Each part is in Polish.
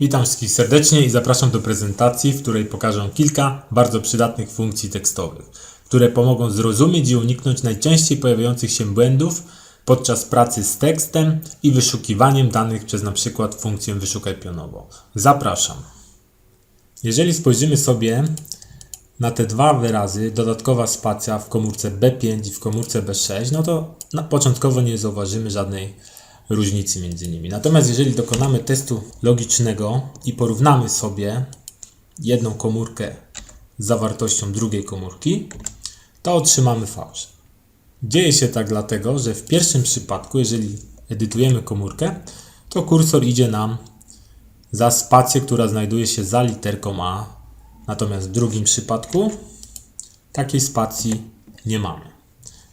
Witam wszystkich serdecznie i zapraszam do prezentacji, w której pokażę kilka bardzo przydatnych funkcji tekstowych, które pomogą zrozumieć i uniknąć najczęściej pojawiających się błędów podczas pracy z tekstem i wyszukiwaniem danych przez przykład funkcję wyszukaj pionowo. Zapraszam. Jeżeli spojrzymy sobie na te dwa wyrazy, dodatkowa spacja w komórce B5 i w komórce B6, no to początkowo nie zauważymy żadnej różnicy między nimi. Natomiast jeżeli dokonamy testu logicznego i porównamy sobie jedną komórkę z zawartością drugiej komórki, to otrzymamy fałsz. Dzieje się tak dlatego, że w pierwszym przypadku, jeżeli edytujemy komórkę, to kursor idzie nam za spację, która znajduje się za literką A. Natomiast w drugim przypadku takiej spacji nie mamy.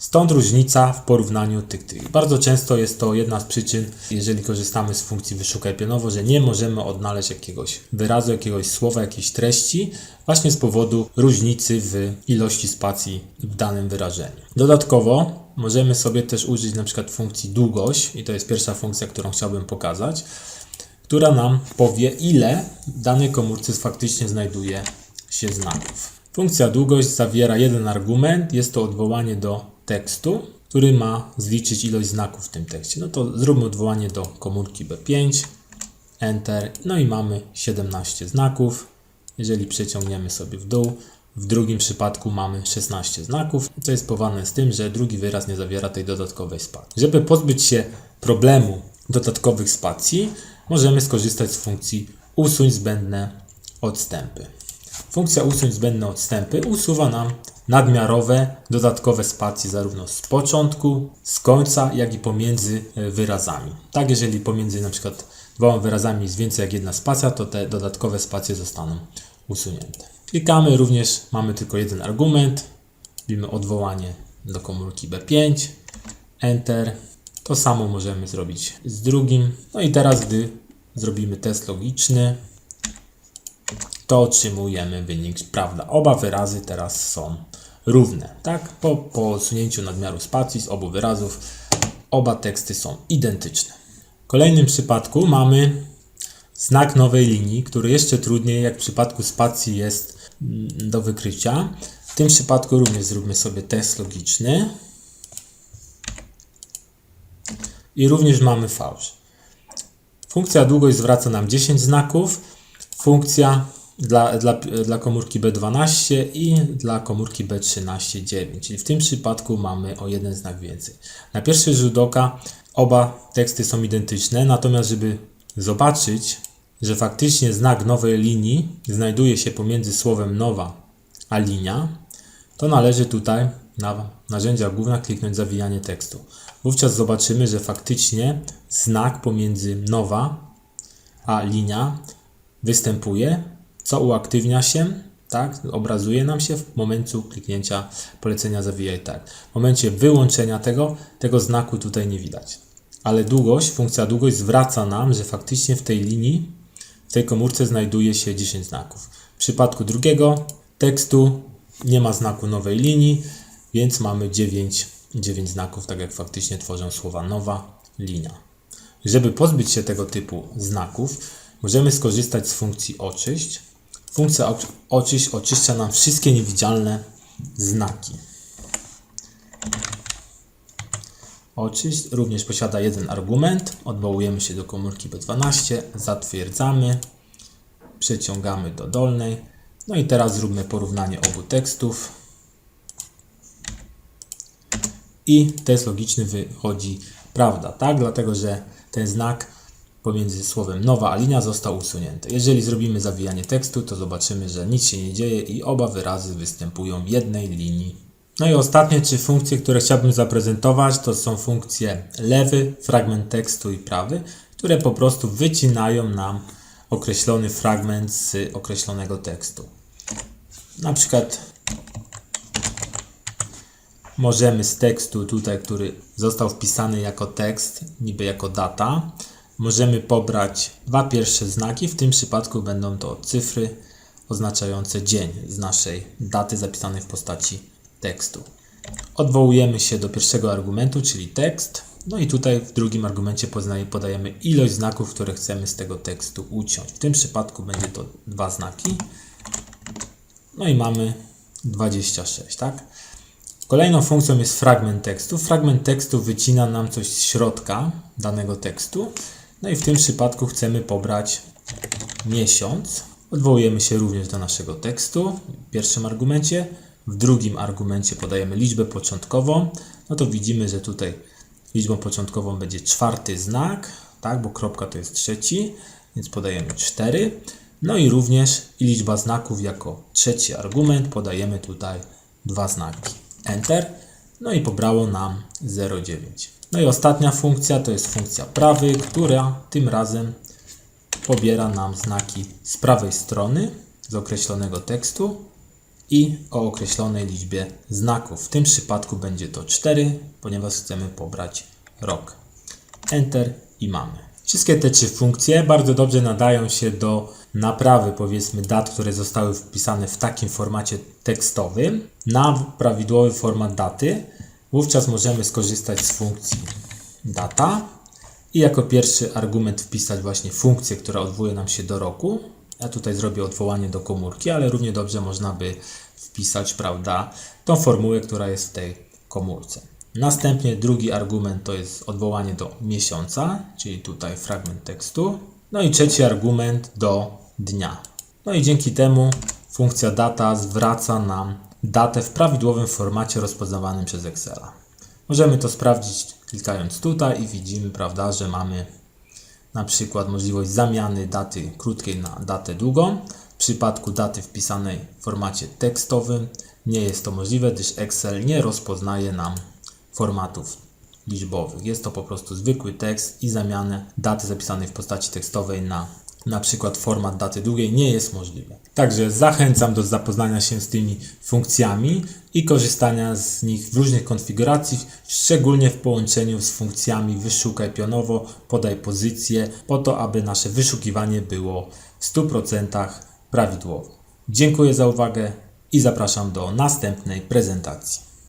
Stąd różnica w porównaniu tych tych. Bardzo często jest to jedna z przyczyn, jeżeli korzystamy z funkcji wyszukaj pionowo, że nie możemy odnaleźć jakiegoś wyrazu, jakiegoś słowa, jakiejś treści, właśnie z powodu różnicy w ilości spacji w danym wyrażeniu. Dodatkowo możemy sobie też użyć na przykład funkcji długość, i to jest pierwsza funkcja, którą chciałbym pokazać, która nam powie, ile w danej komórce faktycznie znajduje się znaków. Funkcja długość zawiera jeden argument, jest to odwołanie do tekstu, który ma zliczyć ilość znaków w tym tekście. No to zróbmy odwołanie do komórki B5, Enter, no i mamy 17 znaków. Jeżeli przeciągniemy sobie w dół, w drugim przypadku mamy 16 znaków, co jest powiązane z tym, że drugi wyraz nie zawiera tej dodatkowej spacji. Żeby pozbyć się problemu dodatkowych spacji, możemy skorzystać z funkcji usuń zbędne odstępy. Funkcja usuń zbędne odstępy usuwa nam nadmiarowe, dodatkowe spacje zarówno z początku, z końca, jak i pomiędzy e, wyrazami. Tak, jeżeli pomiędzy na przykład dwoma wyrazami jest więcej jak jedna spacja, to te dodatkowe spacje zostaną usunięte. Klikamy również, mamy tylko jeden argument, robimy odwołanie do komórki B5, Enter. To samo możemy zrobić z drugim. No i teraz, gdy zrobimy test logiczny, to otrzymujemy wynik, prawda? Oba wyrazy teraz są równe, tak? Po, po usunięciu nadmiaru spacji z obu wyrazów oba teksty są identyczne. W kolejnym przypadku mamy znak nowej linii, który jeszcze trudniej, jak w przypadku spacji jest mm, do wykrycia. W tym przypadku również zróbmy sobie test logiczny. I również mamy fałsz. Funkcja długość zwraca nam 10 znaków. Funkcja dla, dla, dla komórki B12 i dla komórki B13 9, czyli w tym przypadku mamy o jeden znak więcej. Na pierwszy rzut oka oba teksty są identyczne, natomiast żeby zobaczyć, że faktycznie znak nowej linii znajduje się pomiędzy słowem nowa a linia, to należy tutaj na narzędzia główne kliknąć zawijanie tekstu. Wówczas zobaczymy, że faktycznie znak pomiędzy nowa a linia występuje, co uaktywnia się, tak, obrazuje nam się w momencie kliknięcia polecenia zawijaj tak. W momencie wyłączenia tego, tego znaku tutaj nie widać. Ale długość, funkcja długość zwraca nam, że faktycznie w tej linii, w tej komórce znajduje się 10 znaków. W przypadku drugiego tekstu nie ma znaku nowej linii, więc mamy 9, 9 znaków, tak jak faktycznie tworzą słowa nowa linia. Żeby pozbyć się tego typu znaków, możemy skorzystać z funkcji oczyść. Funkcja oczyść oczyszcza nam wszystkie niewidzialne znaki. Oczyść również posiada jeden argument. Odwołujemy się do komórki B12, zatwierdzamy, przeciągamy do dolnej. No i teraz zróbmy porównanie obu tekstów. I test logiczny wychodzi prawda, tak? Dlatego, że ten znak pomiędzy słowem nowa a linia został usunięty. Jeżeli zrobimy zawijanie tekstu, to zobaczymy, że nic się nie dzieje i oba wyrazy występują w jednej linii. No i ostatnie trzy funkcje, które chciałbym zaprezentować, to są funkcje lewy, fragment tekstu i prawy, które po prostu wycinają nam określony fragment z określonego tekstu. Na przykład możemy z tekstu tutaj, który został wpisany jako tekst, niby jako data, możemy pobrać dwa pierwsze znaki. W tym przypadku będą to cyfry oznaczające dzień z naszej daty zapisanej w postaci tekstu. Odwołujemy się do pierwszego argumentu, czyli tekst No i tutaj w drugim argumencie podajemy ilość znaków, które chcemy z tego tekstu uciąć. W tym przypadku będzie to dwa znaki. No i mamy 26, tak? Kolejną funkcją jest fragment tekstu. Fragment tekstu wycina nam coś z środka danego tekstu. No i w tym przypadku chcemy pobrać miesiąc. Odwołujemy się również do naszego tekstu w pierwszym argumencie. W drugim argumencie podajemy liczbę początkową. No to widzimy, że tutaj liczbą początkową będzie czwarty znak, tak, bo kropka to jest trzeci, więc podajemy 4. No i również liczba znaków jako trzeci argument podajemy tutaj dwa znaki. Enter. No i pobrało nam 0,9. No i ostatnia funkcja to jest funkcja prawy, która tym razem pobiera nam znaki z prawej strony z określonego tekstu i o określonej liczbie znaków. W tym przypadku będzie to 4, ponieważ chcemy pobrać rok. Enter i mamy. Wszystkie te trzy funkcje bardzo dobrze nadają się do naprawy powiedzmy dat, które zostały wpisane w takim formacie tekstowym na prawidłowy format daty. Wówczas możemy skorzystać z funkcji data i jako pierwszy argument wpisać właśnie funkcję, która odwołuje nam się do roku. Ja tutaj zrobię odwołanie do komórki, ale równie dobrze można by wpisać, prawda, tą formułę, która jest w tej komórce. Następnie drugi argument to jest odwołanie do miesiąca, czyli tutaj fragment tekstu. No i trzeci argument do dnia. No i dzięki temu funkcja data zwraca nam datę w prawidłowym formacie rozpoznawanym przez Excela. Możemy to sprawdzić klikając tutaj i widzimy, prawda, że mamy na przykład możliwość zamiany daty krótkiej na datę długą. W przypadku daty wpisanej w formacie tekstowym nie jest to możliwe, gdyż Excel nie rozpoznaje nam formatów liczbowych. Jest to po prostu zwykły tekst i zamianę daty zapisanej w postaci tekstowej na na przykład format daty długiej nie jest możliwy. Także zachęcam do zapoznania się z tymi funkcjami i korzystania z nich w różnych konfiguracjach, szczególnie w połączeniu z funkcjami wyszukaj pionowo, podaj pozycję, po to, aby nasze wyszukiwanie było w 100% prawidłowe. Dziękuję za uwagę i zapraszam do następnej prezentacji.